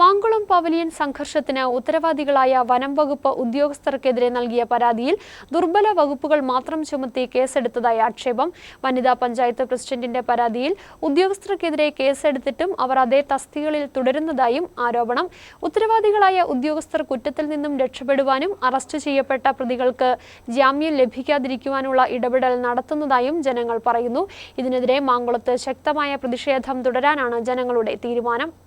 Mankulam pavilion സംഘർഷത്തിന് ഉത്തരവാദികളായ വനം വകുപ്പ് ഉദ്യോഗസ്ഥർക്കെതിരെ നൽകിയ പരാതിയിൽ ദുർബല വകുപ്പുകൾ മാത്രം ചുമത്തി കേസെടുത്തതായി ആക്ഷേപം. വനിതാ പഞ്ചായത്ത് പ്രസിഡന്റിന്റെ പരാതിയിൽ ഉദ്യോഗസ്ഥർക്കെതിരെ കേസെടുത്തിട്ടും അവർ അതേ തസ്തികളിൽ തുടരുന്നതായും ആരോപണം. ഉത്തരവാദികളായ ഉദ്യോഗസ്ഥർ കുറ്റത്തിൽ നിന്നും രക്ഷപ്പെടുവാനും അറസ്റ്റ് ചെയ്യപ്പെട്ട പ്രതികൾക്ക് ജാമ്യം ലഭിക്കാതിരിക്കുവാനുള്ള ഇടപെടൽ നടത്തുന്നതായും ജനങ്ങൾ പറയുന്നു. ഇതിനെതിരെ മാങ്കുളത്ത് ശക്തമായ പ്രതിഷേധം തുടരാനാണ് ജനങ്ങളുടെ തീരുമാനം.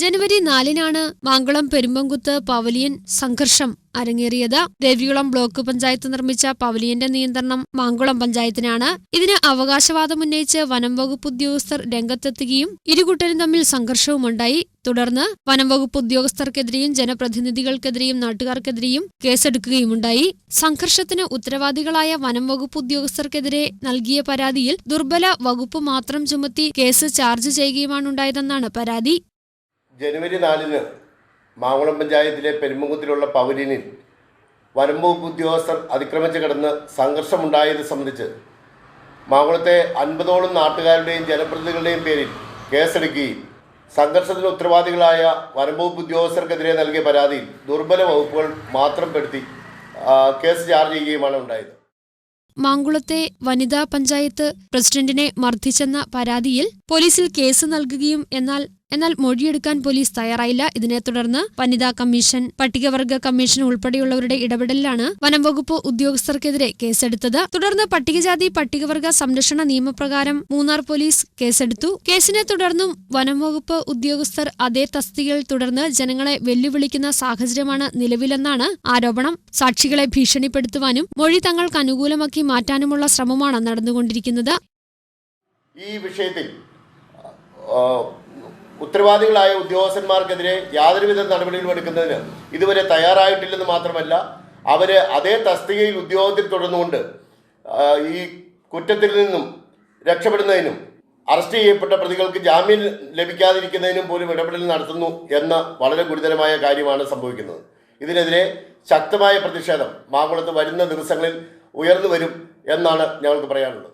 ജനുവരി നാലിനാണ് മാങ്കുളം പെരുമ്പങ്കുത്ത് പവലിയൻ സംഘർഷം അരങ്ങേറിയത്. രവികുളം ബ്ലോക്ക് പഞ്ചായത്ത് നിർമ്മിച്ച പവലിയന്റെ നിയന്ത്രണം മാങ്കുളം പഞ്ചായത്തിനാണ്. ഇതിന് അവകാശവാദം ഉന്നയിച്ച് വനം വകുപ്പ് ഉദ്യോഗസ്ഥർ രംഗത്തെത്തുകയും ഇരുകൂട്ടരും തമ്മിൽ സംഘർഷവുമുണ്ടായി തുടർന്ന് വനം വകുപ്പ് ഉദ്യോഗസ്ഥർക്കെതിരെയും ജനപ്രതിനിധികൾക്കെതിരെയും നാട്ടുകാർക്കെതിരെയും കേസെടുക്കുകയുമുണ്ടായി സംഘർഷത്തിന് ഉത്തരവാദികളായ വനം വകുപ്പ് ഉദ്യോഗസ്ഥർക്കെതിരെ നൽകിയ പരാതിയിൽ ദുർബല വകുപ്പ് മാത്രം ചുമത്തി കേസ് ചാർജ് ചെയ്യുകയുമാണുണ്ടായതെന്നാണ് പരാതി. ജനുവരി നാലിന് മാങ്കുളം പഞ്ചായത്തിലെ പെരുമ്പുകുത്തിലുള്ള പവലിയനിൽ വനംവകുപ്പ് ഉദ്യോഗസ്ഥർ അതിക്രമിച്ച് കിടന്ന് സംഘർഷമുണ്ടായത് സംബന്ധിച്ച് മാങ്കുളത്തെ അൻപതോളം നാട്ടുകാരുടെയും ജനപ്രതിനിധികളുടെയും പേരിൽ കേസെടുക്കുകയും സംഘർഷത്തിന് ഉത്തരവാദികളായ വനംവകുപ്പ് ഉദ്യോഗസ്ഥർക്കെതിരെ നൽകിയ പരാതിയിൽ ദുർബല വകുപ്പുകൾ മാത്രം പെടുത്തി കേസ് ചാർജ് ചെയ്യുകയുമാണ് ഉണ്ടായത്. മാങ്കുളത്തെ വനിതാ പഞ്ചായത്ത് പ്രസിഡന്റിനെ മർദ്ദിച്ചെന്ന പരാതിയിൽ പോലീസിൽ കേസ് നൽകുകയും എന്നാൽ എന്നാൽ മൊഴിയെടുക്കാൻ പോലീസ് തയ്യാറായില്ല. ഇതിനെ തുടർന്ന് വനിതാ കമ്മീഷൻ പട്ടികവർഗ കമ്മീഷൻ ഉൾപ്പെടെയുള്ളവരുടെ ഇടപെടലിലാണ് വനം വകുപ്പ് ഉദ്യോഗസ്ഥർക്കെതിരെ കേസെടുത്തത്. തുടർന്ന് പട്ടികജാതി പട്ടികവർഗ സംരക്ഷണ നിയമപ്രകാരം മൂന്നാർ പോലീസ് കേസെടുത്തു. കേസിനെ തുടർന്നും വനം വകുപ്പ് ഉദ്യോഗസ്ഥർ അതേ തസ്തികയിൽ തുടർന്ന് ജനങ്ങളെ വെല്ലുവിളിക്കുന്ന സാഹചര്യമാണ് നിലവിലെന്നാണ് ആരോപണം. സാക്ഷികളെ ഭീഷണിപ്പെടുത്തുവാനും മൊഴി തങ്ങൾക്ക് അനുകൂലമാക്കി മാറ്റാനുമുള്ള ശ്രമമാണ് നടന്നുകൊണ്ടിരിക്കുന്നത്. ഈ വിഷയത്തിൽ ഉത്തരവാദികളായ ഉദ്യോഗസ്ഥന്മാർക്കെതിരെ യാതൊരുവിധ നടപടികളും എടുക്കുന്നതിന് ഇതുവരെ തയ്യാറായിട്ടില്ലെന്ന് മാത്രമല്ല അവർ അതേ തസ്തികയിൽ ഉദ്യോഗത്തിൽ തുടർന്നുകൊണ്ട് ഈ കുറ്റത്തിൽ നിന്നും രക്ഷപ്പെടുന്നതിനും അറസ്റ്റ് ചെയ്യപ്പെട്ട പ്രതികൾക്ക് ജാമ്യം ലഭിക്കാതിരിക്കുന്നതിനും പോലും ഇടപെടൽ നടത്തുന്നു എന്ന വളരെ ഗുരുതരമായ കാര്യമാണ് സംഭവിക്കുന്നത്. ഇതിനെതിരെ ശക്തമായ പ്രതിഷേധം മാങ്കുളത്ത് വരുന്ന ദിവസങ്ങളിൽ ഉയർന്നു വരും എന്നാണ് ഞങ്ങൾക്ക് പറയാനുള്ളത്.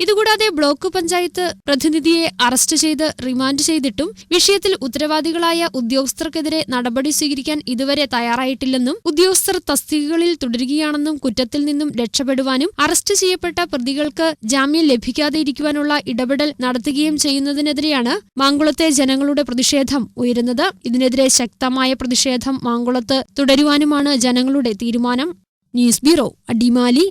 ഇതുകൂടാതെ ബ്ലോക്ക് പഞ്ചായത്ത് പ്രതിനിധിയെ അറസ്റ്റ് ചെയ്ത് റിമാൻഡ് ചെയ്തിട്ടും വിഷയത്തിൽ ഉത്തരവാദികളായ ഉദ്യോഗസ്ഥർക്കെതിരെ നടപടി സ്വീകരിക്കാൻ ഇതുവരെ തയ്യാറായിട്ടില്ലെന്നും ഉദ്യോഗസ്ഥർ തസ്തികകളിൽ തുടരുകയാണെന്നും കുറ്റത്തിൽ നിന്നും രക്ഷപ്പെടുവാനും അറസ്റ്റ് ചെയ്യപ്പെട്ട പ്രതികൾക്ക് ജാമ്യം ലഭിക്കാതെ ഇരിക്കുവാനുള്ള ഇടപെടൽ നടത്തുകയും ചെയ്യുന്നതിനെതിരെയാണ് മാങ്കുളത്തെ ജനങ്ങളുടെ പ്രതിഷേധം ഉയരുന്നത്. ഇതിനെതിരെ ശക്തമായ പ്രതിഷേധം മാങ്കുളത്ത് തുടരുവാനുമാണ് ജനങ്ങളുടെ തീരുമാനം. News bureau Adimali.